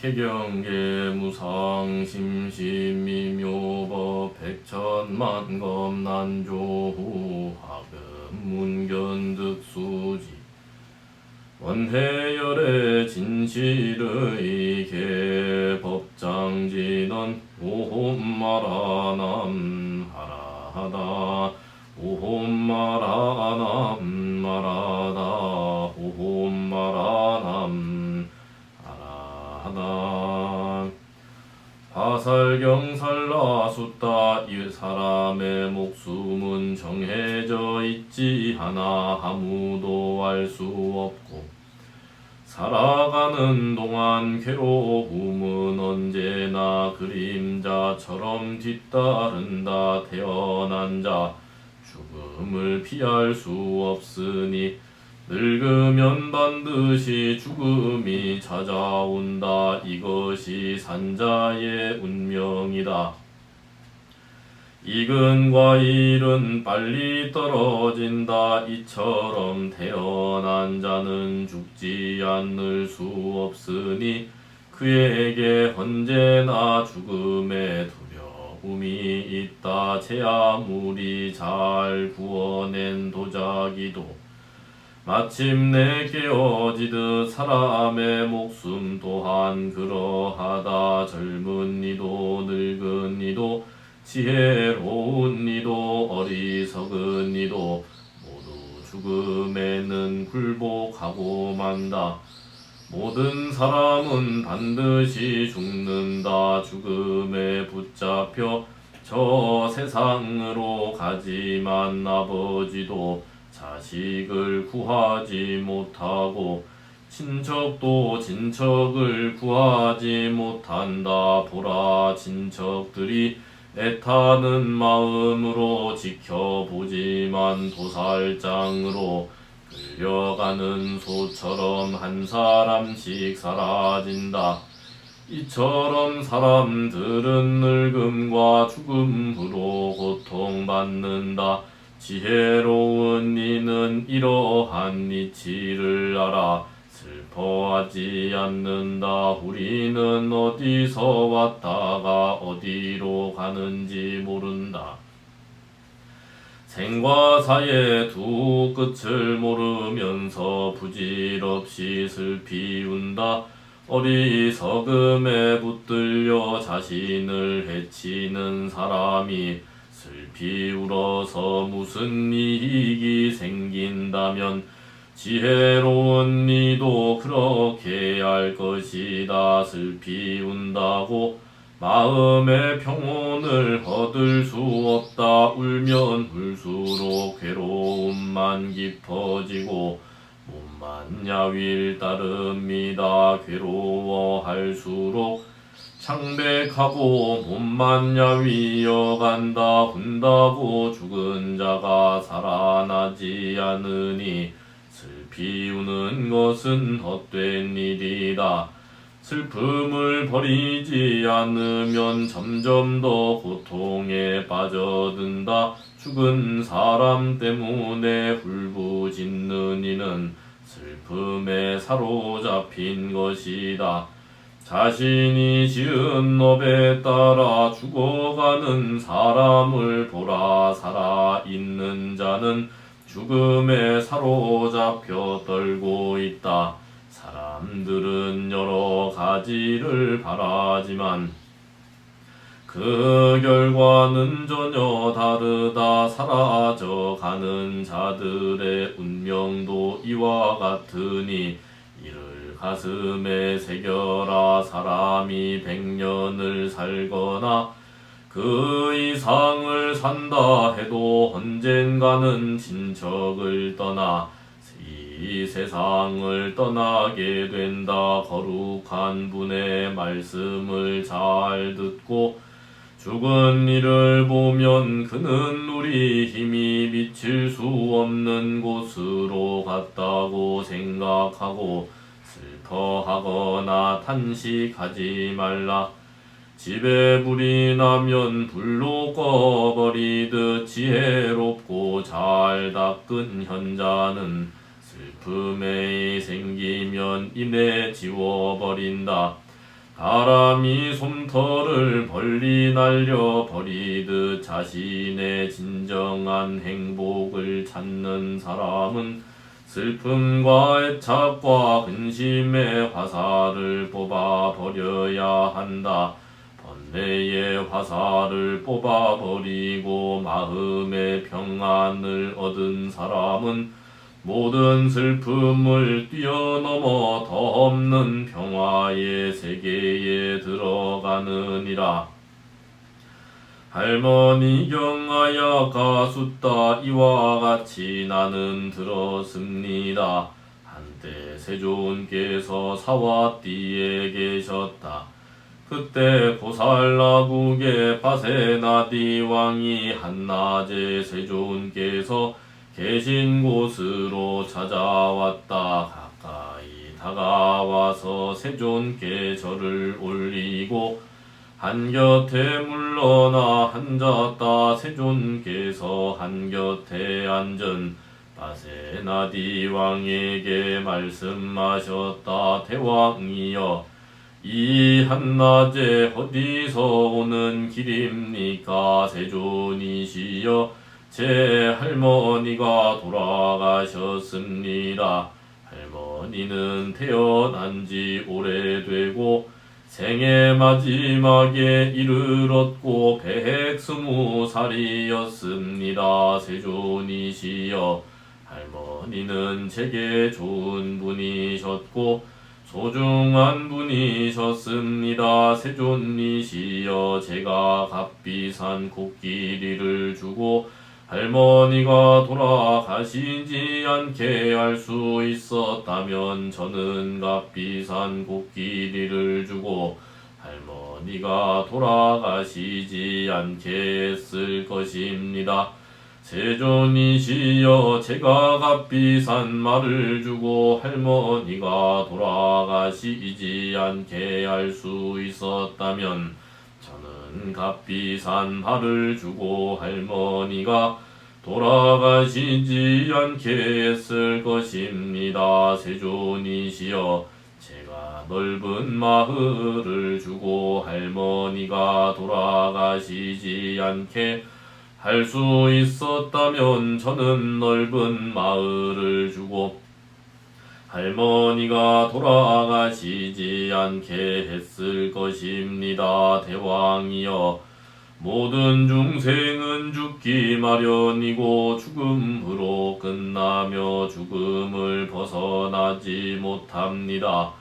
개경계 무상 심심미묘법 백천만검 난조후 하금 문견득수지 원해열의 진실의 개법장진원 오홈마라남 하라하다 오홈마라남 마라다 오홈마라남 하라하다 화살경살라숫다. 이 사람의 목숨은 정해져 있지 않아 아무도 알 수 없고. 살아가는 동안 괴로움은 언제나 그림자처럼 뒤따른다. 태어난 자 죽음을 피할 수 없으니 늙으면 반드시 죽음이 찾아온다. 이것이 산자의 운명이다. 이근과 일은 빨리 떨어진다. 이처럼 태어난 자는 죽지 않을 수 없으니 그에게 언제나 죽음의 두려움이 있다. 제 아무리 잘 구워낸 도자기도 마침내 깨어지듯 사람의 목숨 또한 그러하다. 젊은 이도 늙은 이도 지혜로운 이도 어리석은 이도 모두 죽음에는 굴복하고 만다. 모든 사람은 반드시 죽는다. 죽음에 붙잡혀 저 세상으로 가지만 아버지도 자식을 구하지 못하고 친척도 진척을 구하지 못한다 보라 친척들이 애타는 마음으로 지켜보지만 도살장으로 끌려가는 소처럼 한 사람씩 사라진다. 이처럼 사람들은 늙음과 죽음으로 고통받는다. 지혜로운 이러한 이치를 알아 슬퍼하지 않는다. 우리는 어디서 왔다가 어디로 가는지 모른다. 생과 사의 두 끝을 모르면서 부질없이 슬피 운다. 어리석음에 붙들려 자신을 해치는 사람이 슬피 울어서 무슨 이익이 생긴다면 지혜로운 이도 그렇게 할 것이다. 슬피 운다고 마음의 평온을 얻을 수 없다. 울면 울수록 괴로움만 깊어지고 몸만 야윌 따릅니다. 괴로워할수록 창백하고 몸만 야위어 간다 혼다고 죽은 자가 살아나지 않으니 슬피 우는 것은 헛된 일이다. 슬픔을 버리지 않으면 점점 더 고통에 빠져든다. 죽은 사람 때문에 훌부짖는 이는 슬픔에 사로잡힌 것이다. 자신이 지은 업에 따라 죽어가는 사람을 보라 살아 있는 자는 죽음에 사로잡혀 떨고 있다. 사람들은 여러 가지를 바라지만 그 결과는 전혀 다르다. 사라져 가는 자들의 운명도 이와 같으니 가슴에 새겨라. 사람이 백년을 살거나 그 이상을 산다 해도 언젠가는 친척을 떠나 이 세상을 떠나게 된다. 거룩한 분의 말씀을 잘 듣고 죽은 이를 보면 그는 우리 힘이 미칠 수 없는 곳으로 갔다고 생각하고 슬퍼하거나 탄식하지 말라. 집에 불이 나면 불로 꺼버리듯 지혜롭고 잘 닦은 현자는 슬픔에 생기면 이내 지워버린다. 바람이 솜털을 벌리 날려 버리듯 자신의 진정한 행복을 찾는 사람은 슬픔과 애착과 근심의 화살을 뽑아 버려야 한다. 번뇌의 화살을 뽑아 버리고 마음의 평안을 얻은 사람은 모든 슬픔을 뛰어넘어 더 없는 평화의 세계에 들어가느니라. 할머니 경하야 가숫다 이와 같이 나는 들었습니다. 한때 세존께서 사와띠에 계셨다. 그때 고살라국의 바세나디 왕이 한낮에 세존께서 계신 곳으로 찾아왔다. 가까이 다가와서 세존께 절을 올리고 한 곁에 물러나 앉았다. 세존께서 한 곁에 앉은 바세나디 왕에게 말씀하셨다. 대왕이여 이 한낮에 어디서 오는 길입니까? 세존이시여 제 할머니가 돌아가셨습니다. 할머니는 태어난 지 오래되고 생애 마지막에 이르렀고 백스무 살이었습니다. 세존이시여 할머니는 제게 좋은 분이셨고 소중한 분이셨습니다. 세존이시여 제가 값비싼 코끼리를 주고 할머니가 돌아가시지 않게 할 수 있었다면 저는 값비싼 코끼리를 주고 할머니가 돌아가시지 않게 했을 것입니다. 세존이시여 제가 값비싼 말을 주고 할머니가 돌아가시지 않게 할 수 있었다면 저는 값비싼 말을 주고 할머니가 돌아가시지 않게 했을 것입니다. 세존이시여 제가 넓은 마을을 주고 할머니가 돌아가시지 않게 할 수 있었다면 저는 넓은 마을을 주고 할머니가 돌아가시지 않게 했을 것입니다. 대왕이여 모든 중생은 죽기 마련이고 죽음으로 끝나며 죽음을 벗어나지 못합니다.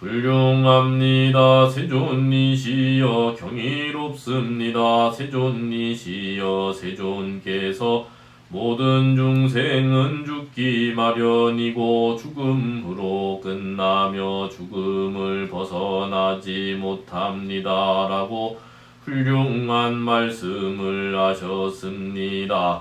훌륭합니다. 세존이시여 경이롭습니다. 세존이시여 세존께서 모든 중생은 죽기 마련이고 죽음으로 끝나며 죽음을 벗어나지 못합니다. 라고 훌륭한 말씀을 하셨습니다.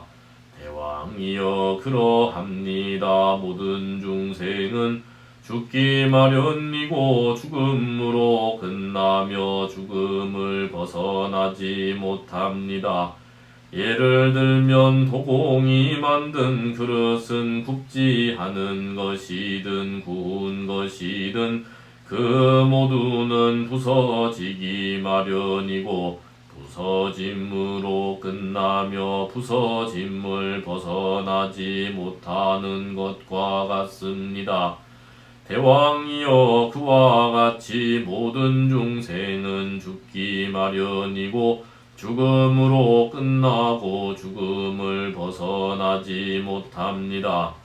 대왕이여 그러합니다. 모든 중생은 죽기 마련이고 죽음으로 끝나며 죽음을 벗어나지 못합니다. 예를 들면 도공이 만든 그릇은 굽지 않은 것이든 구운 것이든 그 모두는 부서지기 마련이고 부서짐으로 끝나며 부서짐을 벗어나지 못하는 것과 같습니다. 대왕이여 그와 같이 모든 중생은 죽기 마련이고 죽음으로 끝나고 죽음을 벗어나지 못합니다.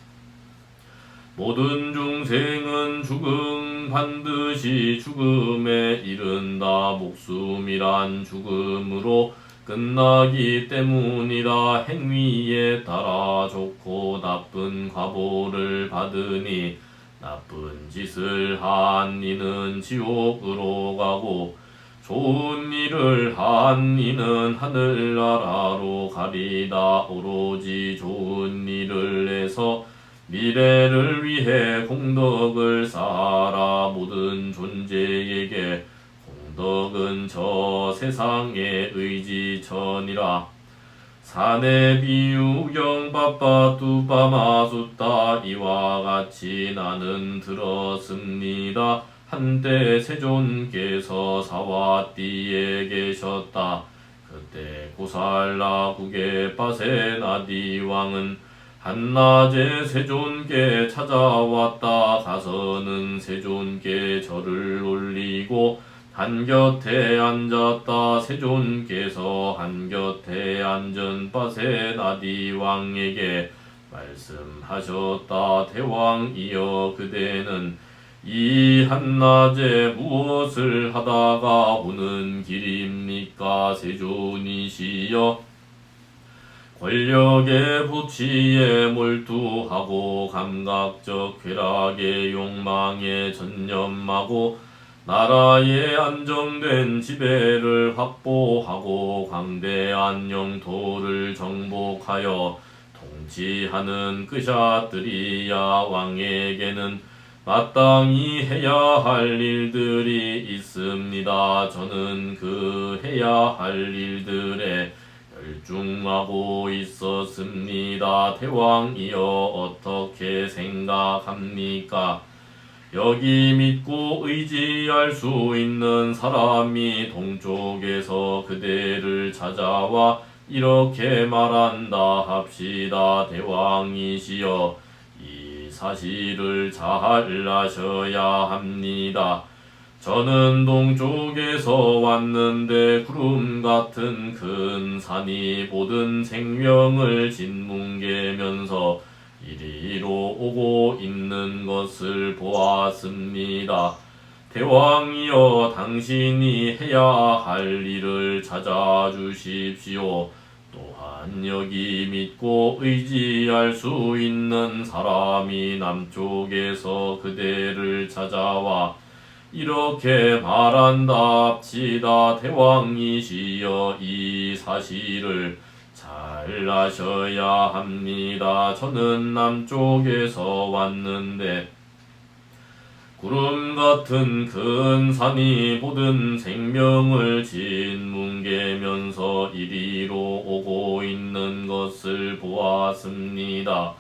모든 중생은 죽음 반드시 죽음에 이른다 목숨이란 죽음으로 끝나기 때문이다 행위에 따라 좋고 나쁜 과보를 받으니 나쁜 짓을 한 이는 지옥으로 가고 좋은 일을 한 이는 하늘나라로 가리다. 오로지 좋은 일을 해서 미래를 위해 공덕을 쌓아라. 모든 존재에게 공덕은 저 세상의 의지천이라. 사내 비유경 바빠 뚜바마숫다. 이와 같이 나는 들었습니다. 한때 세존께서 사와띠에 계셨다. 그때 고살라국의 바세나디 왕은 한낮에 세존께 찾아왔다. 가서는 세존께 절을 올리고 한 곁에 앉았다. 세존께서 한 곁에 앉은 바세나디 왕에게 말씀하셨다. 대왕이여 그대는 이 한낮에 무엇을 하다가 오는 길입니까? 세존이시여 권력의 부치에 몰두하고 감각적 쾌락의 욕망에 전념하고 나라의 안정된 지배를 확보하고 광대한 영토를 정복하여 통치하는 끄샤들이야 왕에게는 마땅히 해야 할 일들이 있습니다. 저는 그 해야 할 일들에 열중하고 있었습니다. 대왕이여 어떻게 생각합니까? 여기 믿고 의지할 수 있는 사람이 동쪽에서 그대를 찾아와 이렇게 말한다 합시다. 대왕이시여 이 사실을 잘 아셔야 합니다. 저는 동쪽에서 왔는데 구름 같은 큰 산이 모든 생명을 짓뭉개면서 이리로 오고 있는 것을 보았습니다. 대왕이여 당신이 해야 할 일을 찾아주십시오. 또한 여기 믿고 의지할 수 있는 사람이 남쪽에서 그대를 찾아와 이렇게 합시다 대왕이시여 이 사실을 잘 아셔야 합니다. 저는 남쪽에서 왔는데 구름 같은 큰 산이 모든 생명을 짓뭉개면서 이리로 오고 있는 것을 보았습니다.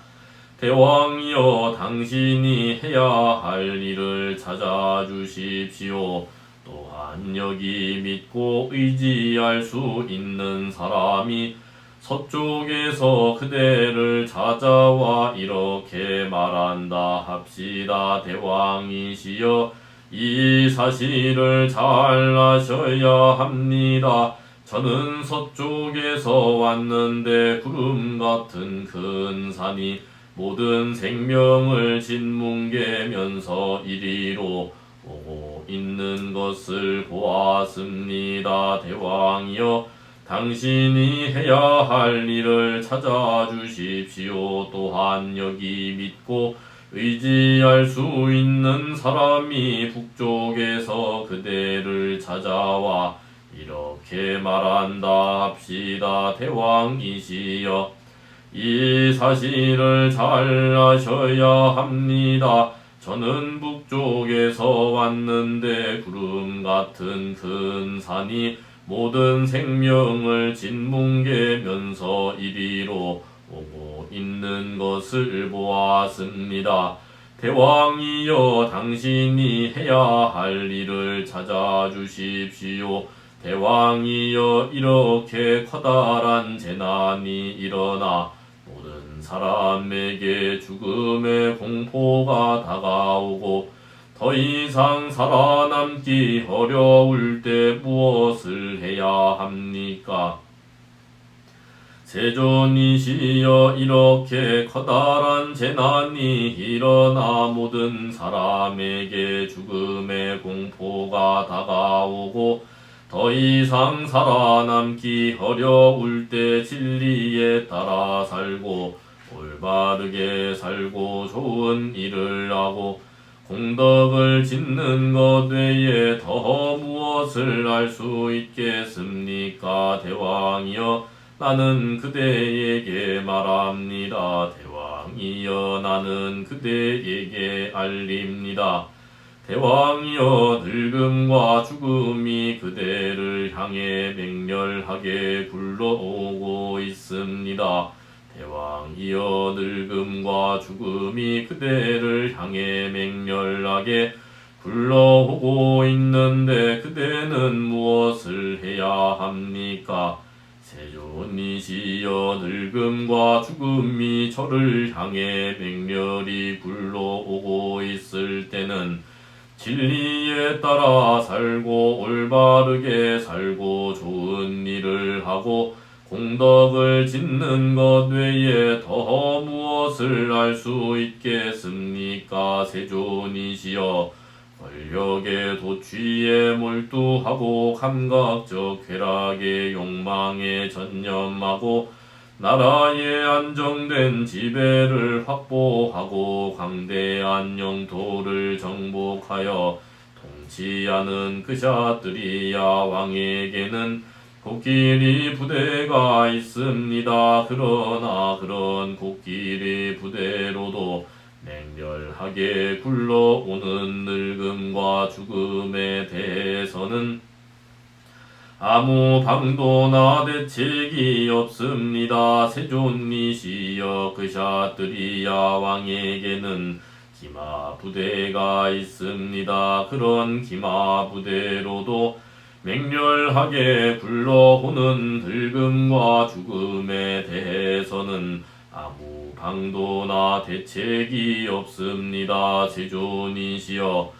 대왕이여 당신이 해야 할 일을 찾아주십시오. 또한 여기 믿고 의지할 수 있는 사람이 서쪽에서 그대를 찾아와 이렇게 말한다 합시다. 대왕이시여 이 사실을 잘 아셔야 합니다. 저는 서쪽에서 왔는데 구름 같은 큰 산이 모든 생명을 짓뭉개면서 이리로 오고 있는 것을 보았습니다. 대왕이여 당신이 해야 할 일을 찾아주십시오. 또한 여기 믿고 의지할 수 있는 사람이 북쪽에서 그대를 찾아와 이렇게 말한다 합시다. 대왕이시여 이 사실을 잘 아셔야 합니다. 저는 북쪽에서 왔는데 구름 같은 큰 산이 모든 생명을 짓뭉개면서 이리로 오고 있는 것을 보았습니다. 대왕이여 당신이 해야 할 일을 찾아주십시오. 대왕이여 이렇게 커다란 재난이 일어나 모든 사람에게 죽음의 공포가 다가오고 더 이상 살아남기 어려울 때 무엇을 해야 합니까? 세존이시여 이렇게 커다란 재난이 일어나 모든 사람에게 죽음의 공포가 다가오고 더 이상 살아남기 어려울 때 진리에 따라 살고 올바르게 살고 좋은 일을 하고 공덕을 짓는 것 외에 더 무엇을 알 수 있겠습니까? 대왕이여 나는 그대에게 말합니다. 대왕이여 나는 그대에게 알립니다. 대왕이여 늙음과 죽음이 그대를 향해 맹렬하게 굴러오고 있습니다. 대왕이여 늙음과 죽음이 그대를 향해 맹렬하게 굴러오고 있는데 그대는 무엇을 해야 합니까? 세존이시여 늙음과 죽음이 저를 향해 맹렬히 굴러오고 있을 때는 진리에 따라 살고 올바르게 살고 좋은 일을 하고 공덕을 짓는 것 외에 더 무엇을 할 수 있겠습니까? 세존이시여 권력의 도취에 몰두하고 감각적 쾌락의 욕망에 전념하고 나라의 안정된 지배를 확보하고 강대한 영토를 정복하여 통치하는 그 샤트리아 왕에게는 코끼리 부대가 있습니다. 그러나 그런 코끼리 부대로도 맹렬하게 굴러오는 늙음과 죽음에 대해서는 아무 방도나 대책이 없습니다. 세존이시여 그 샤트리아 왕에게는 기마 부대가 있습니다. 그런 기마 부대로도 맹렬하게 굴러오는 늙음과 죽음에 대해서는 아무 방도나 대책이 없습니다. 세존이시여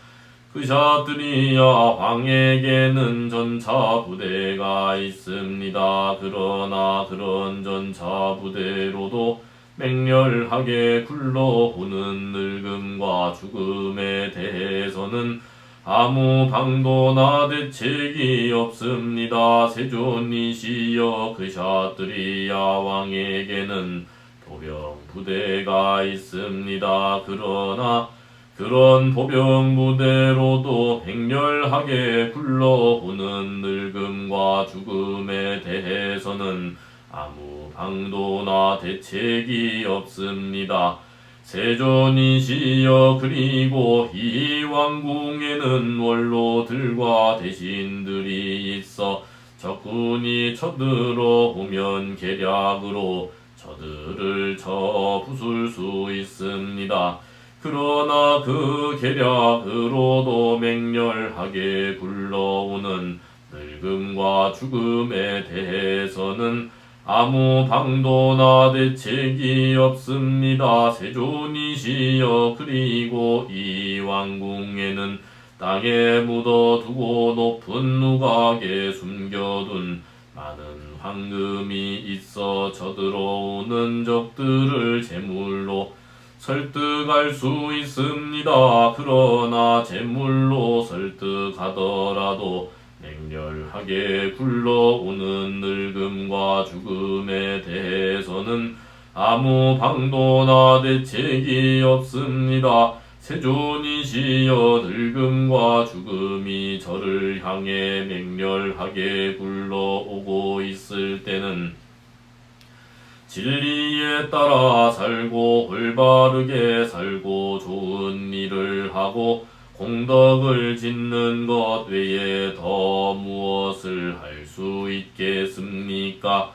그 샤트리아 왕에게는 전차 부대가 있습니다. 그러나 그런 전차 부대로도 맹렬하게 굴러오는 늙음과 죽음에 대해서는 아무 방도나 대책이 없습니다. 세존이시여 그 샤트리아 왕에게는 보병 부대가 있습니다. 그러나 그런 보병 부대로도 행렬하게 굴러오는 늙음과 죽음에 대해서는 아무 방도나 대책이 없습니다. 세존이시여 그리고 이 왕궁에는 원로들과 대신들이 있어 적군이 쳐들어오면 계략으로 저들을 쳐 부술 수 있습니다. 그러나 그 계략으로도 맹렬하게 굴러오는 늙음과 죽음에 대해서는 아무 방도나 대책이 없습니다. 세존이시여 그리고 이 왕궁에는 땅에 묻어두고 높은 누각에 숨겨둔 많은 황금이 있어 저들어오는 적들을 제물로 설득할 수 있습니다. 그러나 제물로 설득하더라도 맹렬하게 굴러오는 늙음과 죽음에 대해서는 아무 방도나 대책이 없습니다. 세존이시여 늙음과 죽음이 저를 향해 맹렬하게 굴러오고 있을 때는 진리에 따라 살고 올바르게 살고 좋은 일을 하고 공덕을 짓는 것 외에 더 무엇을 할 수 있겠습니까?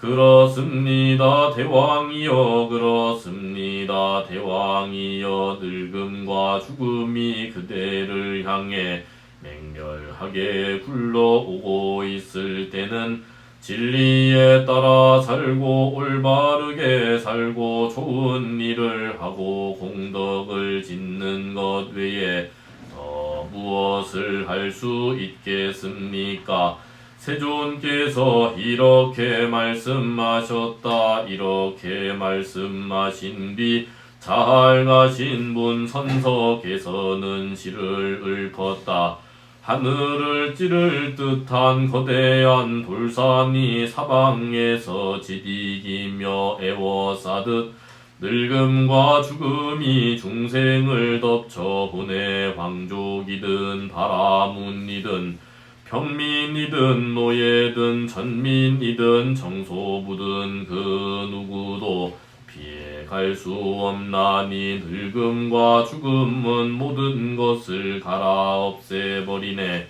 그렇습니다, 대왕이여, 그렇습니다, 대왕이여, 늙음과 죽음이 그대를 향해 맹렬하게 굴러오고 있을 때는 진리에 따라 살고 올바르게 살고 좋은 일을 하고 공덕을 짓는 것 외에 더 무엇을 할 수 있겠습니까? 세존께서 이렇게 말씀하셨다 이렇게 말씀하신 뒤 잘 가신 분 선석에서는 시를 읊었다. 하늘을 찌를 듯한 거대한 돌산이 사방에서 지디기며 애워싸듯 늙음과 죽음이 중생을 덮쳐 보내 황족이든 바라문이든 평민이든 노예든 전민이든 정소부든 그 누구도 피해갈 수 없나니 늙음과 죽음은 모든 것을 갈아 없애버리네.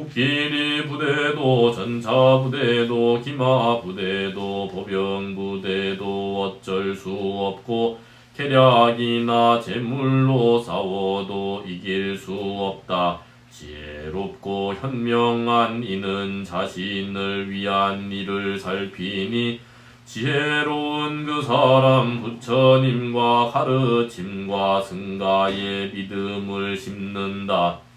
코끼리 부대도 전차 부대도 기마 부대도 보병 부대도 어쩔 수 없고 계략이나 재물로 싸워도 이길 수 없다. 지혜롭고 현명한 이는 자신을 위한 일을 살피니 지혜로운 그 사람 부처님과 가르침과 승가의 믿음을 심는다.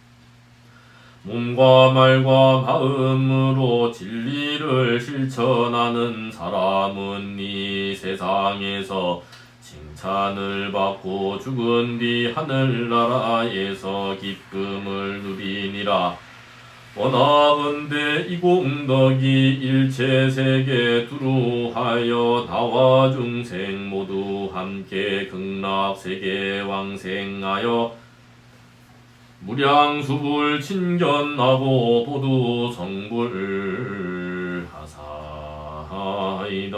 몸과 말과 마음으로 진리를 실천하는 사람은 이 세상에서 칭찬을 받고 죽은 뒤 하늘나라에서 기쁨을 누리니라. 원하건대 이 공덕이 일체 세계 두루하여 나와 중생 모두 함께 극락 세계 왕생하여 무량수불 친견하고 모두 성불 하사이다.